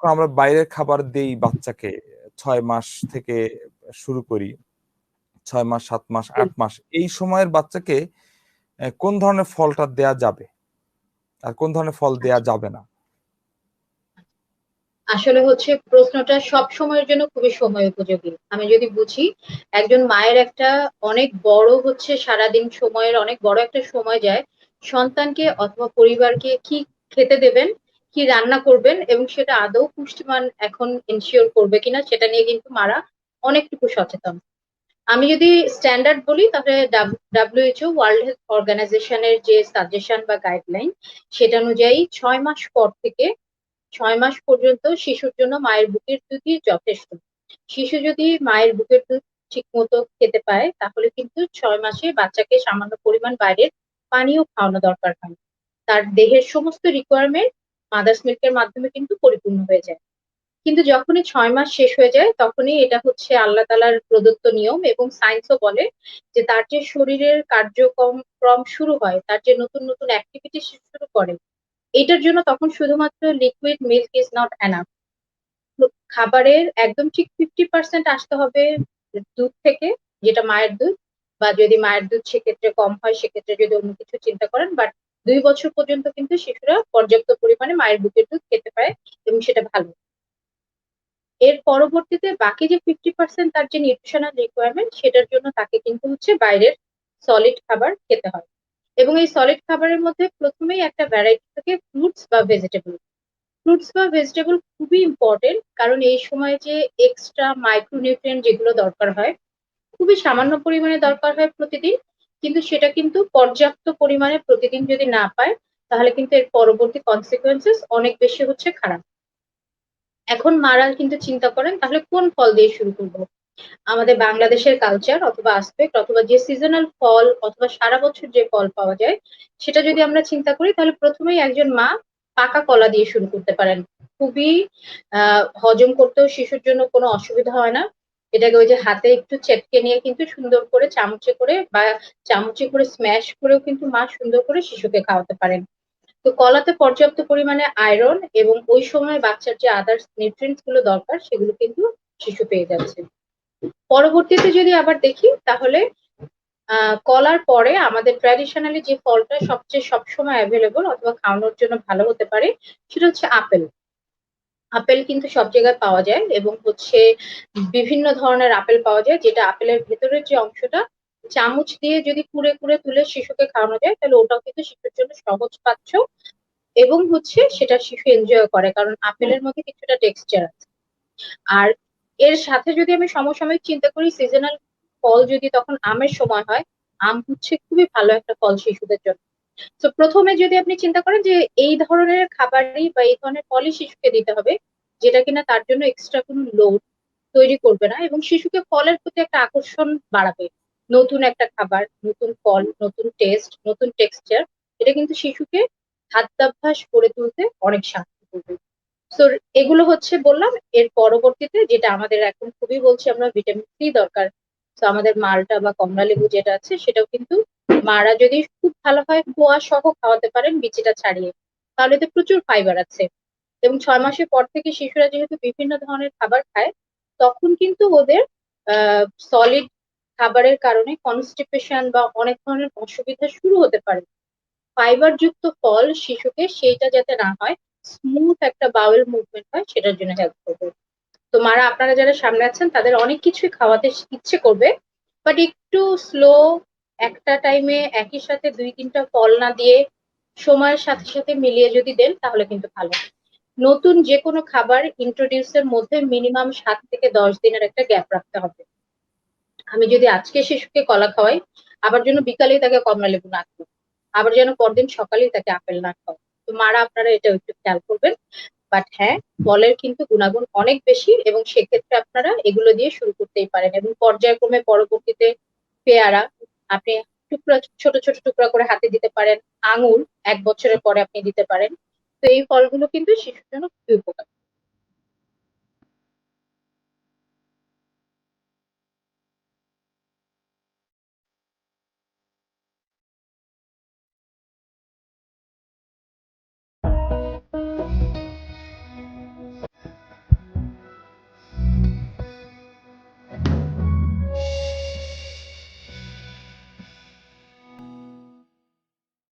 যখন আমরা বাইরের খাবার দেই বাচ্চাকে ছয় মাস থেকে শুরু করি ছয় মাস সাত মাস আট মাস এই সময়ের বাচ্চাকে কোন ধরনের ফলটা দেয়া যাবে? আর কোন ধরনের ফল দেয়া যাবে না? আসলে হচ্ছে প্রশ্নটা সব সময়ের জন্য খুবই সময় উপযোগী। আমি যদি বুঝি একজন মায়ের একটা অনেক বড় হচ্ছে সারাদিন সময়ের অনেক বড় একটা সময় যায় সন্তানকে অথবা পরিবারকে কি খেতে দেবেন? কি রান্না করবেন এবং সেটা আদৌ পুষ্টিমান এখন এনশিওর করবে কিনা সেটা নিয়ে কিন্তু মারা অনেকটুকু সচেতন। আমি যদি স্ট্যান্ডার্ড বলি, তাহলে ডাব্লিউএইচও ওয়ার্ল্ড হেলথ অর্গানাইজেশনের যে সাজেশন বা গাইডলাইন সেটা অনুযায়ী ছয় মাস পর থেকে, ছয় মাস পর্যন্ত শিশুর জন্য মায়ের বুকের দুধই যথেষ্ট। শিশু যদি মায়ের বুকের দুধ ঠিক মতো খেতে পায়, তাহলে কিন্তু ছয় মাসে বাচ্চাকে সামান্য পরিমাণ বাইরের পানিও খাওয়ানো দরকার হয়। তার দেহের সমস্ত রিকোয়ারমেন্ট মাদার্স মিল্কের মাধ্যমে কিন্তু পরিপূর্ণ হয়ে যায়। কিন্তু যখনই ছয় মাস শেষ হয়ে যায়, তখনই এটা হচ্ছে আল্লাহ তালার প্রদত্ত নিয়ম এবং সায়েন্সও বলে যে তার যে শরীরের কার্যক্রম, ক্রম শুরু হয়, তার যে নতুন নতুন অ্যাক্টিভিটি শুরু করে, এটার জন্য তখন শুধুমাত্র liquid milk is not enough খাবারের একদম ঠিক ফিফটি পার্সেন্ট আসতে হবে দুধ থেকে, যেটা মায়ের দুধ, বা যদি মায়ের দুধ সেক্ষেত্রে কম হয়, সেক্ষেত্রে যদি অন্য কিছু চিন্তা করেন বাট দুই বছর পর্যন্ত কিন্তু শিশুরা পর্যাপ্ত পরিমাণে মায়ের বুকের দুধ খেতে পায় এবং সেটা ভালো। এর পরবর্তীতে বাকি যে ফিফটি পার্সেন্ট তার যে নিউট্রিশনাল রিকোয়ারমেন্ট সেটার জন্য তাকে কিন্তু হচ্ছে বাইরের সলিড খাবার খেতে হয়। এবং এই সলিড খাবারের মধ্যে প্রথমেই একটা ভ্যারাইটি থাকে ফ্রুটস বা ভেজিটেবল ফ্রুটস বা ভেজিটেবল খুবই ইম্পর্টেন্ট কারণ এই সময় যে এক্সট্রা মাইক্রোনিউট্রিয়েন্ট যেগুলো দরকার হয়, খুবই সামান্য পরিমাণে দরকার হয় প্রতিদিন। কিন্তু সেটা কিন্তু পর্যাপ্ত পরিমাণে প্রতিদিন যদি না পায়, তাহলে কিন্তু এর পরবর্তী কনসিকুয়েন্সেস অনেক বেশি হচ্ছে খারাপ। এখন মারা কিন্তু চিন্তা করেন, তাহলে কোন ফল দিয়ে শুরু করব? আমাদের বাংলাদেশের কালচার অথবা আসপেক্ট অথবা যে সিজনাল ফল অথবা সারা বছর যে ফল পাওয়া যায়, সেটা যদি আমরা চিন্তা করি, তাহলে প্রথমেই একজন মা পাকা কলা দিয়ে শুরু করতে পারেন। খুবই হজম করতেও শিশুর জন্য কোনো অসুবিধা হয় না। এটাকে ওই যে হাতে একটু চেটকে নিয়ে কিন্তু সুন্দর করে চামচে করে বা চামচে করে স্ম্যাশ করেও কিন্তু মা সুন্দর করে শিশুকে খাওয়াতে পারেন। তো কলাতে পর্যাপ্ত পরিমাণে আয়রন এবং ওই সময় বাচ্চার যে আদার্স নিউট্রিয়েন্টসগুলো দরকার, সেগুলো কিন্তু শিশু পেয়ে যাচ্ছে। পরবর্তীতে যদি আবার দেখি, তাহলে কলার পরে আমাদের ট্র্যাডিশনালি যে ফলটা সবচেয়ে সবসময় অ্যাভেলেবল অথবা খাওয়ানোর জন্য ভালো হতে পারে, সেটা হচ্ছে আপেল। আপেল কিন্তু সব জায়গায় পাওয়া যায় এবং হচ্ছে বিভিন্ন ধরনের আপেল পাওয়া যায়, যেটা আপেলের ভেতরের যে অংশটা, চামচ দিয়ে যদি কুড়ে কুড়ে তুলে শিশুকে খাওয়ানো যায়, তাহলে ওটাও কিন্তু শিশুর জন্য সহজ পাচ্ছ এবং হচ্ছে সেটা শিশু এনজয় করে, কারণ আপেলের মধ্যে কিছুটা টেক্সচার আছে। আর এর সাথে যদি আমি সমসাময়িক চিন্তা করি সিজনাল ফল যদি তখন আমের সময় হয়, আম হচ্ছে খুবই ভালো একটা ফল শিশুদের জন্য। তো প্রথমে যদি আপনি চিন্তা করেন যে এই ধরনের খাবারই বা এই ধরনের ফলই শিশুকে দিতে হবে, যেটা কিনা তার জন্য এক্সট্রা কোনো লোড তৈরি করবে না এবং শিশুকে ফলের প্রতি একটা আকর্ষণ বাড়াবে। নতুন একটা খাবার, নতুন ফল, নতুন টেস্ট নতুন টেক্সচার এটা কিন্তু শিশুকে খাদ্যাভ্যাস গড়ে তুলতে অনেক সাহায্য করবে। তো এগুলো হচ্ছে বললাম, এর পরবর্তীতে যেটা আমাদের এখন খুবই বলছি আমরা ভিটামিন সি দরকার তো আমাদের মালটা বা কমলা লেবু যেটা আছে, সেটাও কিন্তু মারা যদি খুব ভালো হয় খোয়া সহ খাওয়াতে পারেন বিচিটা ছাড়িয়ে। তাহলে তো প্রচুর ফাইবার আছে। এবং ছয় মাসের পর থেকে শিশুরা যেহেতু বিভিন্ন ধরনের খাবার খায়, তখন কিন্তু ওদের সলিড খাবারের কারণে কনস্টিপেশন বা অনেক ধরনের অসুবিধা শুরু হতে পারে। ফাইবার যুক্ত ফল শিশুকে সেইটা যাতে না হয় স্মুথ একটা বাউল মুভমেন্ট হয়, সেটার জন্য হেল্প করবে। তো মারা, আপনারা যারা সামনে আছেন, তাদের অনেক কিছুই খাওয়াতে ইচ্ছে করবে বাট একটু স্লো একটা টাইমে একই সাথে দুই তিনটা ফল না দিয়ে সময়ের সাথে সাথে মিলিয়ে যদি দেন, তাহলে কিন্তু ভালো। নতুন যে কোনো খাবার ইন্ট্রোডিউসের মধ্যে মিনিমাম সাত থেকে দশ দিনের একটা গ্যাপ রাখতে হবে। আমি যদি আজকে শিশুকে কলা খাওয়াই, আবার জন্য বিকালেই তাকে কমলা লেবু না খাওয়াই আবার যেন পরদিন সকালেই তাকে আপেল না খাওয়াই। তো মারা, আপনারা এটা একটু খেয়াল করবেন। বাট হ্যাঁ ফলের কিন্তু গুণাগুণ অনেক বেশি এবং সেক্ষেত্রে আপনারা এগুলো দিয়ে শুরু করতেই পারেন এবং পর্যায়ক্রমে পরবর্তীতে পেয়ারা, আপনি টুকরা, ছোট ছোট টুকরা করে হাতে দিতে পারেন। আঙুর এক বছরের পরে আপনি দিতে পারেন। তো এই ফলগুলো কিন্তু শিশুর জন্য খুবই উপকার।